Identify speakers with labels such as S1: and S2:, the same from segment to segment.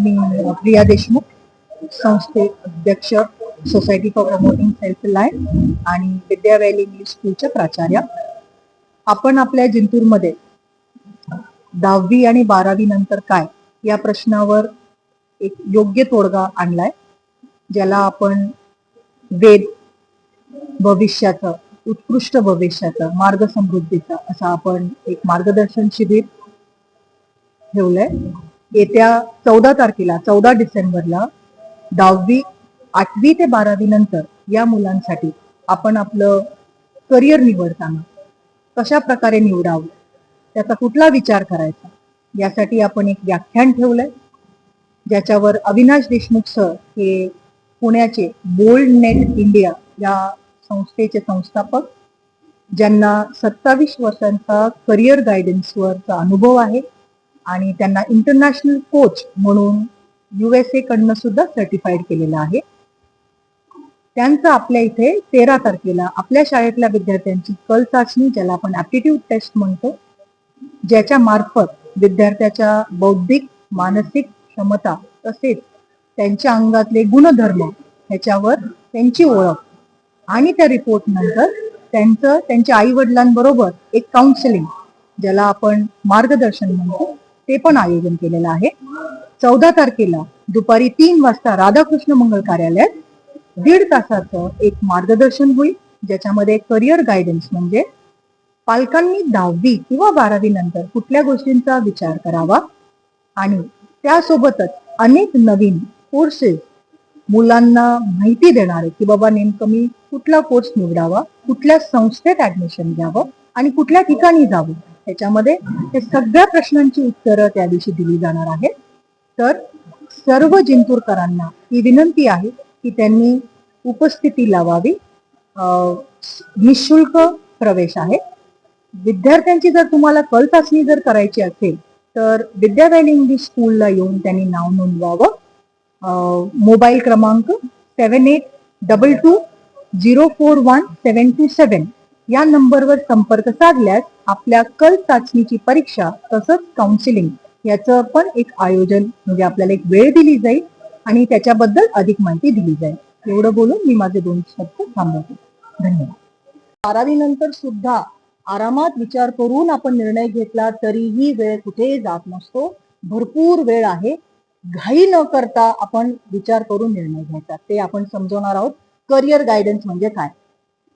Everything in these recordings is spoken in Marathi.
S1: मी प्रिया देशमुख संस्थे अध्यक्ष society for promoting self life आणि विद्या व्हॅली इंग्लिश स्कूलच्या प्राचार्य. आपण आपल्या जिंतूरमध्ये दहावी आणि बारावी नंतर काय या प्रश्नावर एक योग्य तोडगा आणलाय ज्याला आपण वेद भविष्याचं उत्कृष्ट भविष्याचं मार्ग समृद्धीचा असं आपण एक मार्गदर्शन शिबिर ठेवलंय. येत्या चौदा तारखेला चौदा डिसेंबरला दहावी आठवी ते बारावी नंतर या मुलांसाठी आपण आपलं करिअर निवडताना कशा प्रकारे निवडावं त्याचा कुठला विचार करायचा यासाठी आपण एक व्याख्यान ठेवलंय. ज्याच्यावर अविनाश देशमुख सर हे पुण्याचे बोल्ड नेट इंडिया या संस्थेचे संस्थापक ज्यांना सत्तावीस वर्षांचा करिअर गायडन्सवरचा अनुभव आहे. आणि त्यांना इंटरनॅशनल कोच म्हणून युएसए कडनं सुद्धा सर्टिफाईड केलेलं आहे. त्यांचं आपल्या इथे तेरा तारखेला आपल्या शाळेतल्या विद्यार्थ्यांची कल चाचणी ज्याला आपण ऍप्टिट्यूड टेस्ट म्हणतो ज्याच्या मार्फत विद्यार्थ्याच्या बौद्धिक मानसिक क्षमता तसेच त्यांच्या अंगातले गुणधर्म ह्याच्यावर त्यांची ओळख आणि त्या रिपोर्ट नंतर त्यांचं त्यांच्या आई वडिलांबरोबर एक काउन्सिलिंग ज्याला आपण मार्गदर्शन म्हणतो. ते पण आयोजन केलेलं आहे. चौदा तारखेला दुपारी तीन वाजता राधाकृष्ण मंगल कार्यालयात दीड तासाचं एक मार्गदर्शन होईल ज्याच्यामध्ये करिअर गायडन्स म्हणजे पालकांनी दहावी किंवा बारावी नंतर कुठल्या गोष्टींचा विचार करावा आणि त्यासोबतच अनेक नवीन कोर्सेस मुलांना माहिती देणारे की बाबा नेमकं मी कुठला कोर्स निवडावा कुठल्या संस्थेत ऍडमिशन घ्यावं आणि कुठल्या ठिकाणी जावं. त्याच्यामध्ये हे सगळ्या प्रश्नांची उत्तरं त्या दिवशी दिली जाणार आहेत. तर सर्व जिंतूरकरांना ही विनंती आहे की त्यांनी उपस्थिती लावावी. निशुल्क प्रवेश आहे. विद्यार्थ्यांची जर तुम्हाला कल चाचणी जर करायची असेल तर विद्या इंग्लिश स्कूलला येऊन त्यांनी नाव नोंदवावं. मोबाईल क्रमांक seven eight double two zero four one seven two seven या नंबरवर संपर्क साधल्यास आपल्या कल चाचणीची परीक्षा तसंच काउन्सिलिंग याचं पण एक आयोजन म्हणजे आपल्याला एक वेळ दिली जाईल आणि त्याच्याबद्दल अधिक माहिती दिली जाईल. एवढं बोलून मी माझे दोन शब्द थांबवते. धन्यवाद. बारावी नंतर सुद्धा आरामात विचार करून आपण निर्णय घेतला तरीही वेळ कुठे जात नसतो. भरपूर वेळ आहे. घाई न करता आपण विचार करून निर्णय घ्यायचा. ते आपण समजवणार आहोत. करिअर गायडन्स म्हणजे काय?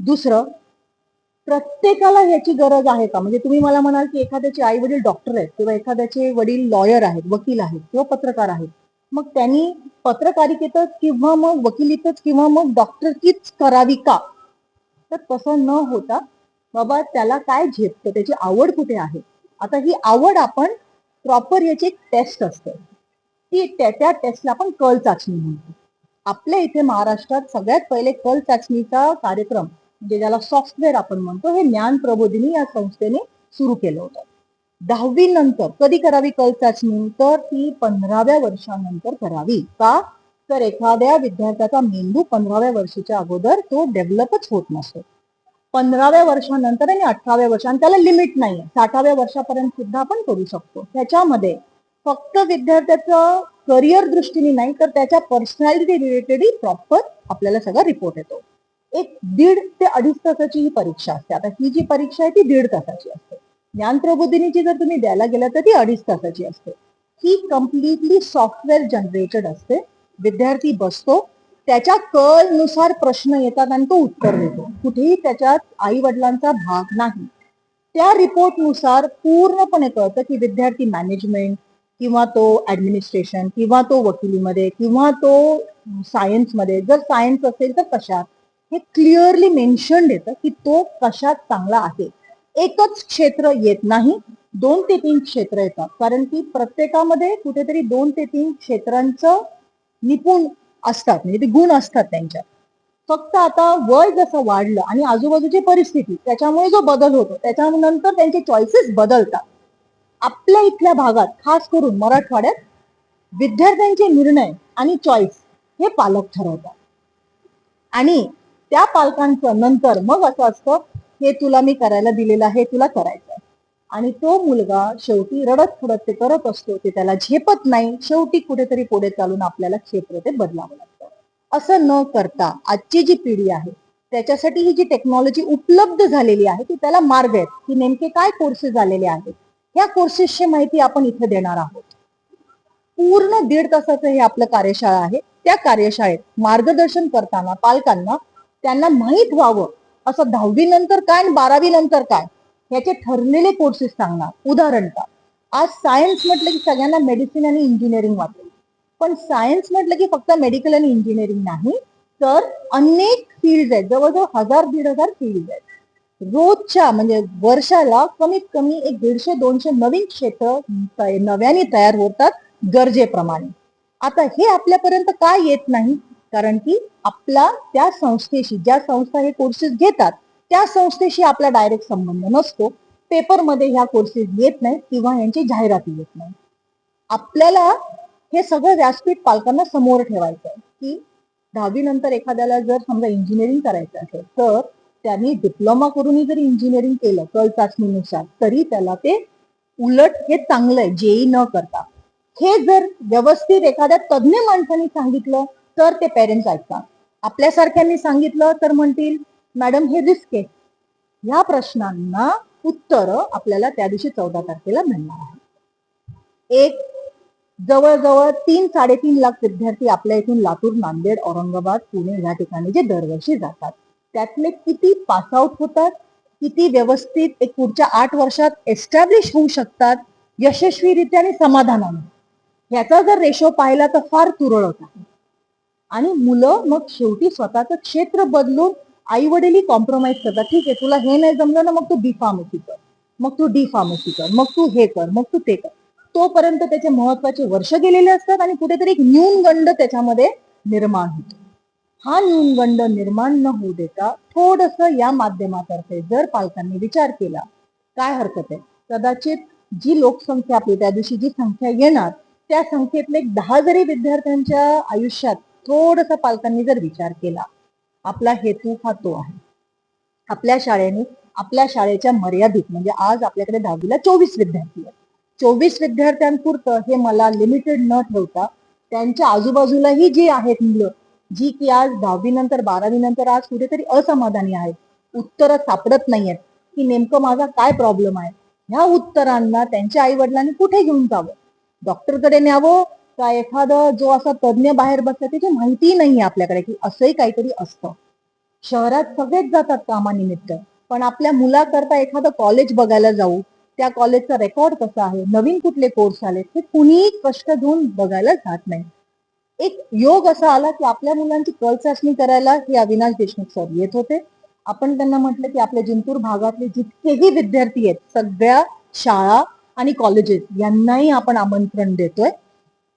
S1: दुसरं प्रत्येकाला ह्याची गरज आहे का? म्हणजे तुम्ही मला म्हणाल की एखाद्याचे आई वडील डॉक्टर आहेत किंवा एखाद्याचे वडील लॉयर आहेत वकील आहेत किंवा पत्रकार आहेत. मग त्यांनी पत्रकारितेतच किंवा मग वकिलीतच किंवा मग डॉक्टरकीच करावी का? तर तसं न होता बाबा त्याला काय झेपतं? त्याची आवड कुठे आहे? आता ही आवड आपण प्रॉपर याची एक टेस्ट असते. ती त्या त्या टेस्टला आपण कल चाचणी म्हणतो. आपल्या इथे महाराष्ट्रात सगळ्यात पहिले कल चाचणीचा कार्यक्रम म्हणजे ज्याला सॉफ्टवेअर आपण म्हणतो हे ज्ञान प्रबोधिनी या संस्थेने सुरू केलं होतं. दहावी नंतर कधी करावी कल चाचणी? तर ती पंधराव्या वर्षानंतर करावी. का? तर एखाद्या विद्यार्थ्याचा मेंदू पंधराव्या वर्षाच्या अगोदर तो डेव्हलपच होत नसतो. पंधराव्या वर्षानंतर आणि अठराव्या वर्ष आणि त्याला लिमिट नाही साठाव्या वर्षापर्यंत सुद्धा आपण करू शकतो. त्याच्यामध्ये फक्त विद्यार्थ्याचं करिअर दृष्टीने नाही तर त्याच्या पर्सनॅलिटी रिलेटेडही प्रॉपर आपल्याला सगळा रिपोर्ट येतो. एक दीड ते अडीच तासाची ही परीक्षा असते. आता ही जी परीक्षा आहे ती दीड तासाची असते. ज्ञान प्रबोधिनीची जर तुम्ही द्यायला गेला तर ती अडीच तासाची असते. ही कम्प्लिटली सॉफ्टवेअर जनरेटेड असते. विद्यार्थी बसतो त्याच्या कळनुसार प्रश्न येतात आणि तो उत्तर देतो. कुठेही त्याच्यात आई वडिलांचा भाग नाही. त्या रिपोर्टनुसार पूर्णपणे कळतं की विद्यार्थी मॅनेजमेंट किंवा तो ऍडमिनिस्ट्रेशन किंवा तो वकिलीमध्ये किंवा तो सायन्समध्ये जर सायन्स असेल तर कशात? हे क्लिअरली मेन्शन येतं की तो कशात चांगला आहे. एकच क्षेत्र येत नाही दोन ते तीन क्षेत्र येतात. कारण की प्रत्येकामध्ये कुठेतरी दोन ते तीन क्षेत्रांचं निपुण असतात म्हणजे ते गुण असतात त्यांच्यात. फक्त आता वय जसं वाढलं आणि आजूबाजूची परिस्थिती त्याच्यामुळे जो बदल होतो त्याच्यानंतर त्यांचे चॉईसेस बदलतात. आपल्या इथल्या भागात खास करून मराठवाड्यात विद्यार्थ्यांचे निर्णय आणि चॉईस हे पालक ठरवतात. आणि त्या पालकांचं नंतर मग असं असतं हे तुला मी करायला दिलेलं आहे तुला करायचं आहे. आणि तो मुलगा शेवटी रडत फुडत ते करत असतो ते त्याला झेपत नाही. शेवटी कुठेतरी पुढे चालून आपल्याला क्षेत्र ते बदलावं लागतं. असं न करता आजची जी पिढी आहे त्याच्यासाठी ही जी टेक्नॉलॉजी उपलब्ध झालेली आहे ती त्याला मार्ग आहेत. की नेमके काय कोर्सेस आलेले आहेत ह्या कोर्सेसची माहिती आपण इथे देणार आहोत. पूर्ण दीड तासाचं हे आपलं कार्यशाळा आहे. त्या कार्यशाळेत मार्गदर्शन करताना पालकांना त्यांना माहीत व्हावं. असं दहावी नंतर काय आणि बारावी नंतर काय? याचे ठरलेले कोर्सेस सांगणार उदाहरण का आज सायन्स म्हटलं की सगळ्यांना मेडिसिन आणि इंजिनिअरिंग वाटेल. पण सायन्स म्हटलं की फक्त मेडिकल आणि इंजिनिअरिंग नाही तर अनेक फील्ड आहेत. जवळजवळ हजार दीड हजार फील्ड आहेत. रोजच्या म्हणजे वर्षाला कमीत कमी एक दीडशे दोनशे नवीन क्षेत्र नव्याने तयार होतात गरजेप्रमाणे. आता हे आपल्यापर्यंत का येत नाही? कारण की आपला त्या संस्थेशी ज्या संस्था हे कोर्सेस घेतात त्या संस्थेशी आपला डायरेक्ट संबंध नसतो. पेपरमध्ये ह्या कोर्सेस येत नाहीत किंवा यांची जाहिराती येत नाही आपल्याला हे सगळं व्यासपीठ पालकांना समोर ठेवायचं आहे की दहावी नंतर एखाद्याला जर समजा इंजिनिअरिंग करायचं असेल तर त्यांनी डिप्लोमा करूनही जरी इंजिनिअरिंग केलं कल चाचणीनुसार तरी त्याला ते उलट हे चांगलं आहे जेई न करता. हे जर व्यवस्थित एखाद्या तज्ज्ञ माणसाने सांगितलं तर ते पेरेंट्स ऐकतात. आपल्यासारख्यांनी सांगितलं तर म्हणतील मॅडम हे रिस्क आहे. या प्रश्नांना उत्तर आपल्याला त्या दिवशी चौदा तारखेला मिळणार आहे एक जवळजवळ तीन साडेतीन लाख विद्यार्थी आपल्या इथून लातूर नांदेड औरंगाबाद पुणे या ठिकाणी जे दरवर्षी जातात. त्यातले किती पास आउट होतात? किती व्यवस्थित एक पुढच्या आठ वर्षात एस्टॅब्लिश होऊ शकतात? यशस्वीरित्या आणि समाधानाने. ह्याचा जर रेशो पाहिला तर फार तुरळक आहे. आणि मुलं मग शेवटी स्वतःचं क्षेत्र बदलून आई वडीलही कॉम्प्रोमाइज करतात. ठीक आहे तुला हे नाही जमलं ना मग तू बी फार्मसी कर. मग तू डी फार्मसी कर. मग तू हे कर. मग तू ते कर. तोपर्यंत त्याचे महत्त्वाचे वर्ष गेलेले असतात आणि कुठेतरी एक न्यूनगंड त्याच्यामध्ये निर्माण होतो. हा न्यूनगंड निर्माण न होऊ देता थोडस या माध्यमातर्फे जर पालकांनी विचार केला काय हरकत आहे? कदाचित जी लोकसंख्या आपली त्या दिवशी जी संख्या येणार त्या संख्येतले दहा जरी विद्यार्थ्यांच्या आयुष्यात थोडस पालकांनी जर विचार केला आपला हेतू हा तो आहे. आपल्या शाळेने आपल्या शाळेच्या मर्यादित म्हणजे आज आपल्याकडे दहावीला चोवीस विद्यार्थी आहेत. चोवीस विद्यार्थ्यांपुरतं हे मला लिमिटेड न ठेवता त्यांच्या आजूबाजूलाही जी आहेत मुलं जी की आज दहावी नंतर बारावी नंतर आज कुठेतरी असमाधानी आहेत उत्तरं सापडत नाहीयेत की नेमकं माझा काय प्रॉब्लेम आहे? ह्या उत्तरांना त्यांच्या आई वडिलांनी कुठे घेऊन जावं? डॉक्टरकडे न्यावं? का एखादं जो असा तज्ज्ञ बाहेर बसला त्याची माहिती नाही आपल्याकडे की असंही काहीतरी असतं. शहरात सगळेच जातात कामानिमित्त पण आपल्या मुलाकरता एखादं कॉलेज बघायला जाऊ त्या कॉलेजचा रेकॉर्ड कसा आहे नवीन कुठले कोर्स आले हे कुणीही कष्ट घेऊन बघायला जात नाही. एक योग असा आला की आपल्या मुलांची कल चाचणी करायला हे अविनाश देशमुख सर येत होते. आपण त्यांना म्हटलं की आपल्या जिंतूर भागातले जितकेही विद्यार्थी आहेत सगळ्या शाळा आणि कॉलेजेस यांनाही आपण आमंत्रण देतोय.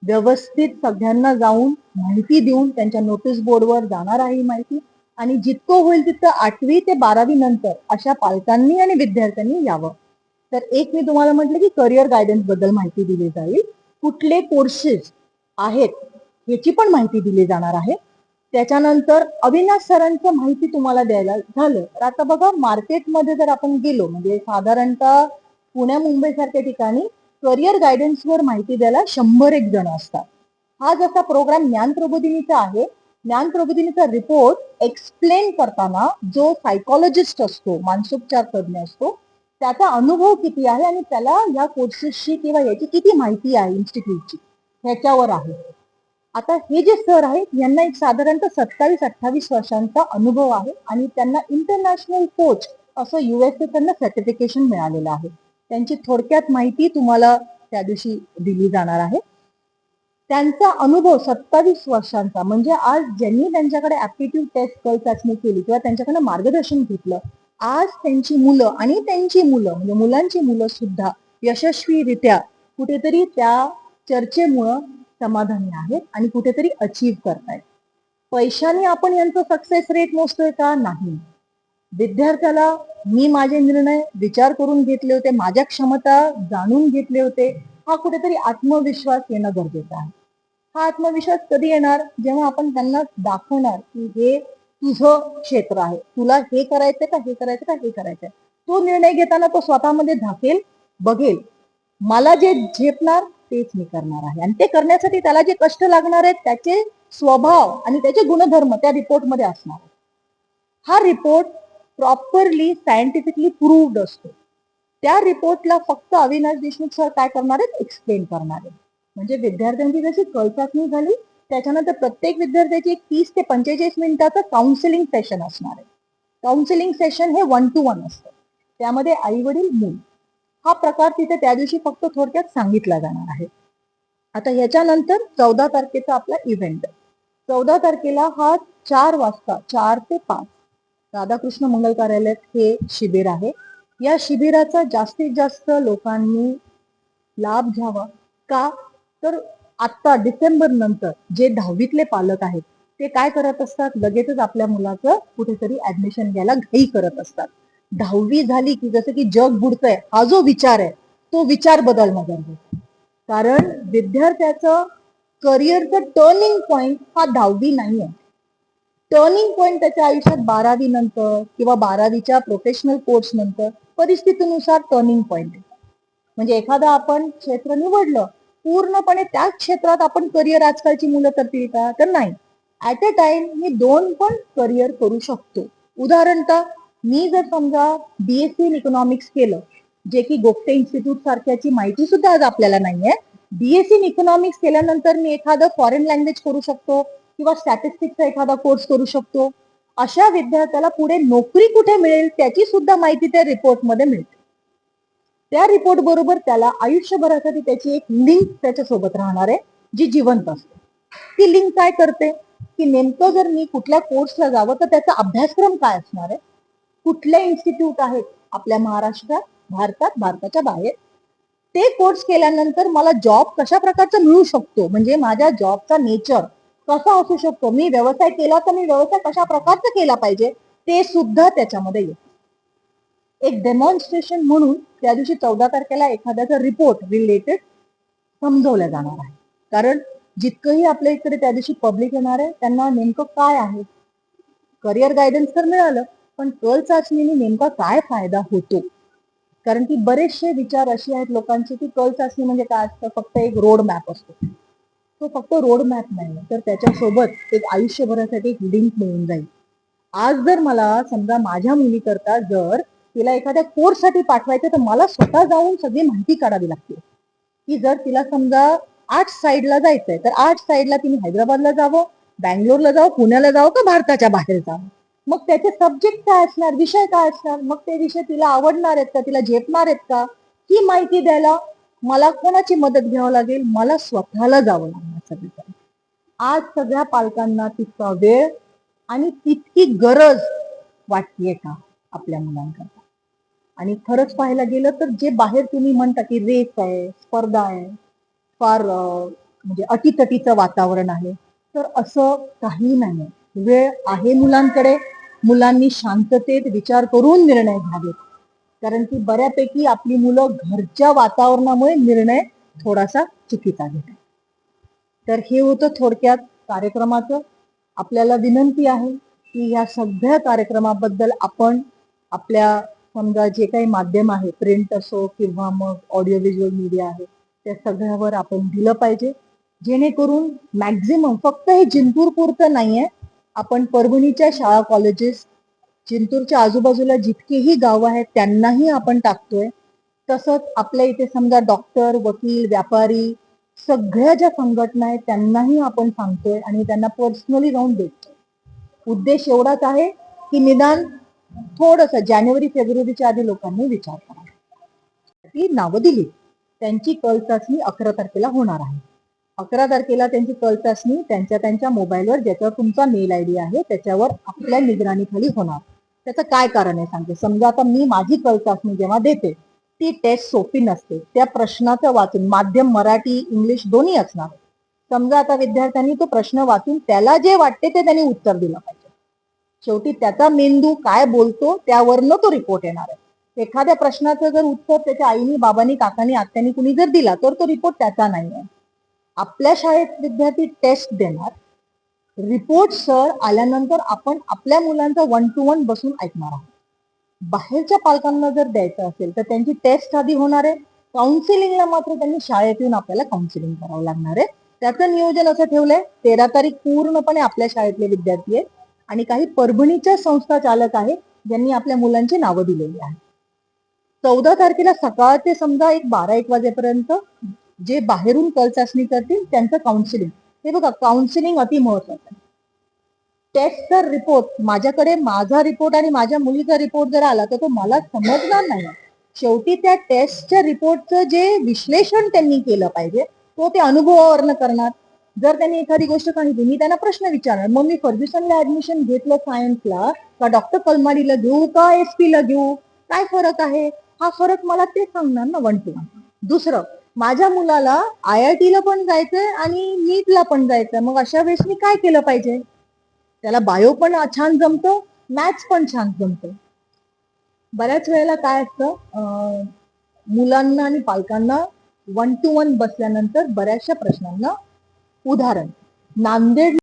S1: व्यवस्थित सगळ्यांना जाऊन माहिती देऊन त्यांच्या नोटीस बोर्डवर जाणार आहे ही माहिती. आणि जितकं होईल तितकं आठवी ते बारावी नंतर अशा पालकांनी आणि विद्यार्थ्यांनी यावं. तर एक मी तुम्हाला म्हटलं की करिअर गायडन्सबद्दल माहिती दिली जाईल. कुठले कोर्सेस आहेत याची पण माहिती दिली जाणार आहे. त्याच्यानंतर अविनाश सरांचं माहिती तुम्हाला द्यायला झालं. तर आता बघा मार्केटमध्ये जर आपण गेलो म्हणजे साधारणतः पुण्या मुंबईसारख्या ठिकाणी करिअर गायडन्सवर माहिती द्यायला शंभर एक जण असतात. हा जसा प्रोग्राम ज्ञान प्रबोधिनीचा आहे ज्ञान प्रबोधिनीचा रिपोर्ट एक्सप्लेन करताना जो सायकोलॉजिस्ट असतो मानसोपचार तज्ञ असतो त्याचा अनुभव किती आहे आणि त्याला या कोर्सेसची किंवा याची किती माहिती आहे इन्स्टिट्यूटची ह्याच्यावर आहे. आता हे जे सर आहेत यांना एक साधारणतः सत्तावीस अठ्ठावीस वर्षांचा अनुभव आहे आणि त्यांना इंटरनॅशनल कोच असं युएसए त्यांना सर्टिफिकेशन मिळालेलं आहे. त्यांची थोडक्यात माहिती तुम्हाला त्या दिवशी दिली जाणार आहे. त्यांचा अनुभव सत्तावीस वर्षांचा म्हणजे आज ज्यांनी त्यांच्याकडे ऍप्टिट्यूड टेस्ट कल चाचणी केली किंवा त्यांच्याकडे मार्गदर्शन घेतलं आज त्यांची मुलं आणि त्यांची मुलं म्हणजे मुलांची मुलं सुद्धा यशस्वीरित्या कुठेतरी त्या चर्चेमुळं समाधानी आहेत आणि कुठेतरी अचीव करतायत. पैशाने आपण यांचं सक्सेस रेट मोजतोय का? नाही. विद्यार्थ्याला मी माझे निर्णय विचार करून घेतले होते माझ्या क्षमता जाणून घेतले होते हा कुठेतरी आत्मविश्वास येणं गरजेचं आहे. हा आत्मविश्वास कधी येणार? जेव्हा आपण त्यांना दाखवणार की हे तुझं क्षेत्र आहे. तुला हे करायचंय का हे करायचं का हे करायचंय? तो निर्णय घेताना तो स्वतःमध्ये झाकेल बघेल. मला जे झेपणार तेच मी करणार आहे. आणि ते करण्यासाठी त्याला जे कष्ट लागणार आहेत त्याचे स्वभाव आणि त्याचे गुणधर्म त्या रिपोर्टमध्ये असणार हा रिपोर्ट प्रॉपरली सायंटिफिकली प्रूव्ड असतो. त्या रिपोर्टला फक्त अविनाश देशमुख सर काय करणार आहेत? एक्सप्लेन करणार आहेत. म्हणजे विद्यार्थ्यांची जशी कळचाचणी झाली त्याच्यानंतर प्रत्येक विद्यार्थ्याची एक तीस ते पंचेचाळीस मिनिटाचं काउन्सिलिंग सेशन असणार आहे. काउन्सिलिंग सेशन हे वन टू वन असतं. त्यामध्ये आई वडील मूल. हा प्रकार तिथे त्या दिवशी फक्त थोडक्यात सांगितला जाणार आहे. आता याच्यानंतर चौदा तारखेचा आपला इव्हेंट चौदा तारखेला हा चार वाजता चार ते पाच राधाकृष्ण मंगल कार्यालयात हे शिबिर आहे. या शिबिराचा जास्तीत जास्त लोकांनी लाभ घ्यावा का? तर आता डिसेंबर नंतर जे दहावीतले पालक आहेत ते काय करत असतात? लगेचच आपल्या मुलाचं कुठेतरी ऍडमिशन घ्यायला घाई करत असतात. दहावी झाली की जसं की जग बुडतंय हा जो विचार आहे तो विचार बदलणं गरजेचं कारण विद्यार्थ्याचं करिअरचं टर्निंग पॉइंट हा दहावी नाही आहे टर्निंग पॉईंट त्याच्या आयुष्यात बारावी नंतर किंवा बारावीच्या प्रोफेशनल कोर्स नंतर परिस्थितीनुसार टर्निंग पॉईंट म्हणजे एखादं आपण क्षेत्र निवडलं पूर्णपणे त्याच क्षेत्रात आपण करिअर आजकालची मुलं करतील का? तर नाही. ऍट अ टाइम मी दोन पण करिअर करू शकतो. उदाहरणतः मी जर समजा बीएससी इन इकॉनॉमिक्स केलं जे की गोगटे इन्स्टिट्यूट सारख्याची माहिती सुद्धा आज आपल्याला नाहीये. बीएससी इन इकॉनॉमिक्स केल्यानंतर मी एखादं फॉरेन लँग्वेज करू शकतो. किंवा स्टॅटिस्टिकचा एखादा कोर्स करू शकतो. अशा विद्यार्थ्याला पुढे नोकरी कुठे मिळेल त्याची सुद्धा माहिती त्या रिपोर्टमध्ये मिळते. त्या रिपोर्ट बरोबर त्याला आयुष्यभरासाठी त्याची एक लिंक त्याच्या सोबत राहणार आहे जी जिवंत असते. ती लिंक काय करते? की नेमकं जर मी कुठल्या कोर्सला जावं तर त्याचा अभ्यासक्रम काय असणार आहे? कुठले इन्स्टिट्यूट आहेत? आपल्या महाराष्ट्रात भारतात भारताच्या बाहेर. ते कोर्स केल्यानंतर मला जॉब कशा प्रकारचा मिळू शकतो? म्हणजे माझ्या जॉबचा नेचर कसा असू शकतो? मी व्यवसाय केला तर मी व्यवसाय कशा प्रकारचा केला पाहिजे? ते सुद्धा त्याच्यामध्ये येत. एक डेमॉन्स्ट्रेशन म्हणून त्या दिवशी चौदा तारखेला एखाद्याचा रिपोर्ट रिलेटेड समजवला जाणार आहे. कारण जितकंही आपल्या इकडे त्या दिवशी पब्लिक येणार आहे त्यांना नेमकं काय आहे? करिअर गायडन्स तर मिळालं पण कल चाचणीने नेमका काय फायदा होतो? कारण की बरेचसे विचार असे आहेत लोकांचे की कल चाचणी म्हणजे काय असतं? फक्त एक रोड मॅप असतो. तो फक्त रोड मॅप नाही तर त्याच्यासोबत एक आयुष्यभरासाठी एक लिंक मिळून जाईल. आज जर मला समजा माझ्या मुलीकरता जर तिला एखाद्या कोर्ससाठी पाठवायचं तर मला स्वतः जाऊन सगळी माहिती काढावी लागते. की जर तिला समजा आर्ट्स साईडला जायचंय तर आर्ट साईडला तिने हैदराबादला जावं बँगलोरला जावं पुण्याला जावं का भारताच्या बाहेर जावं? मग त्याचे सब्जेक्ट काय असणार? विषय काय असणार? मग ते विषय तिला आवडणार आहेत का? तिला झेपणार आहेत का? ही माहिती द्यायला मला कोणाची मदत घ्यावं लागेल? मला स्वतःला जावं लागणार सगळीकडे आज सगळ्या पालकांना तितका वेळ आणि तितकी गरज वाटतीये का आपल्या मुलांकरता? आणि खरंच पाहायला गेलं तर जे बाहेर तुम्ही म्हणता की रेस आहे स्पर्धा आहे फार म्हणजे अटीतटीचं वातावरण आहे तर असं काही नाही. वेळ आहे मुलांकडे. मुलांनी शांततेत विचार करून निर्णय घ्यावेत. कारण की बऱ्यापैकी आपली मुलं घरच्या वातावरणामुळे निर्णय थोडासा चुकीचा घेतात. तर हे होतं थोडक्यात कार्यक्रमाचं. आपल्याला विनंती आहे की या सगळ्या कार्यक्रमाबद्दल आपण आपल्या समजा जे काही माध्यम आहे प्रिंट असो किंवा मग ऑडिओ व्हिज्युअल मीडिया आहे त्या सगळ्यावर आपण दिलं पाहिजे. जेणेकरून मॅक्झिमम फक्त हे जिंतूर पुरतं नाहीये. आपण परभणीच्या शाळा कॉलेजेस जिंतूरच्या आजूबाजूला जितकीही गावं आहेत त्यांनाही आपण टाकतोय. तसंच आपल्या इथे समजा डॉक्टर वकील व्यापारी सगळ्या ज्या संघटना आहेत त्यांनाही आपण सांगतोय आणि त्यांना पर्सनली जाऊन देतोय. उद्देश एवढाच आहे की निदान थोडस जानेवारी फेब्रुवारीच्या आधी लोकांनी विचार करा ती नावं दिली. त्यांची कल चाचणी अकरा तारखेला होणार आहे. अकरा तारखेला त्यांची कल चाचणी त्यांच्या त्यांच्या मोबाईलवर ज्याच्यावर तुमचा मेल आय डी आहे त्याच्यावर आपल्या निगराणीखाली होणार. त्याचं काय कारण आहे सांगते. समजा आता मी माझी कल चाचणी जेव्हा देते ती टेस्ट सोपी नसते. त्या प्रश्नाचं वाचून माध्यम मराठी इंग्लिश दोन्ही असणार. समजा आता विद्यार्थ्यांनी तो प्रश्न वाचून त्याला जे वाटते ते त्यांनी उत्तर दिलं पाहिजे. शेवटी त्याचा मेंदू काय बोलतो त्यावरनं तो रिपोर्ट येणार आहे. एखाद्या प्रश्नाचं जर उत्तर त्याच्या आईनी बाबांनी काकांनी आत्यांनी कुणी जर दिला तर तो रिपोर्ट त्याचा नाही आहे. आपल्या शाळेत विद्यार्थी टेस्ट देणार. रिपोर्ट सर आल्यानंतर आपण आपल्या मुलांचा वन टू वन बसून ऐकणार आहोत. बाहेरच्या पालकांना जर द्यायचं असेल तर त्यांची टेस्ट आधी होणार आहे. काउन्सिलिंगला मात्र त्यांनी शाळेत येऊन आपल्याला काउन्सिलिंग करावं लागणार आहे. त्याचं नियोजन असं ठेवलंय. तेरा तारीख पूर्णपणे आपल्या शाळेतले विद्यार्थी आहेत. आणि काही परभणीच्या संस्था चालक आहेत ज्यांनी आपल्या मुलांची नावं दिलेली आहेत. चौदा तारखेला सकाळ ते समजा एक बारा एक वाजेपर्यंत जे बाहेरून कल चाचणी करतील त्यांचं काउन्सिलिंग हे बघा काउन्सिलिंग अति महत्वाचं आहे. तर रिपोर्ट माझ्याकडे माझा रिपोर्ट आणि माझ्या मुलीचा रिपोर्ट जर आला तर तो मला समजणार नाही. शेवटी त्या टेस्टच्या रिपोर्टचं जे विश्लेषण त्यांनी केलं पाहिजे तो ते अनुभवावरनं करणार. जर त्यांनी एखादी गोष्ट सांगितली मी त्यांना प्रश्न विचारणार मग मी फर्ग्युसनला ऍडमिशन घेतलं सायन्सला का डॉक्टर कलमाडीला घेऊ? का एस ला घेऊ? काय फरक आहे? हा फरक मला ते सांगणार ना वन टू वन दुसरं माझ्या मुलाला आय आय टीला पण जायचंय आणि नीटला पण जायचंय. मग अशा वेळेस मी काय केलं पाहिजे? त्याला बायो पण छान जमतं मॅथ्स पण छान जमतं. बऱ्याच वेळेला काय असतं मुलांना आणि पालकांना वन टू वन बसल्यानंतर बऱ्याचशा प्रश्नांना उदाहरण. नांदेड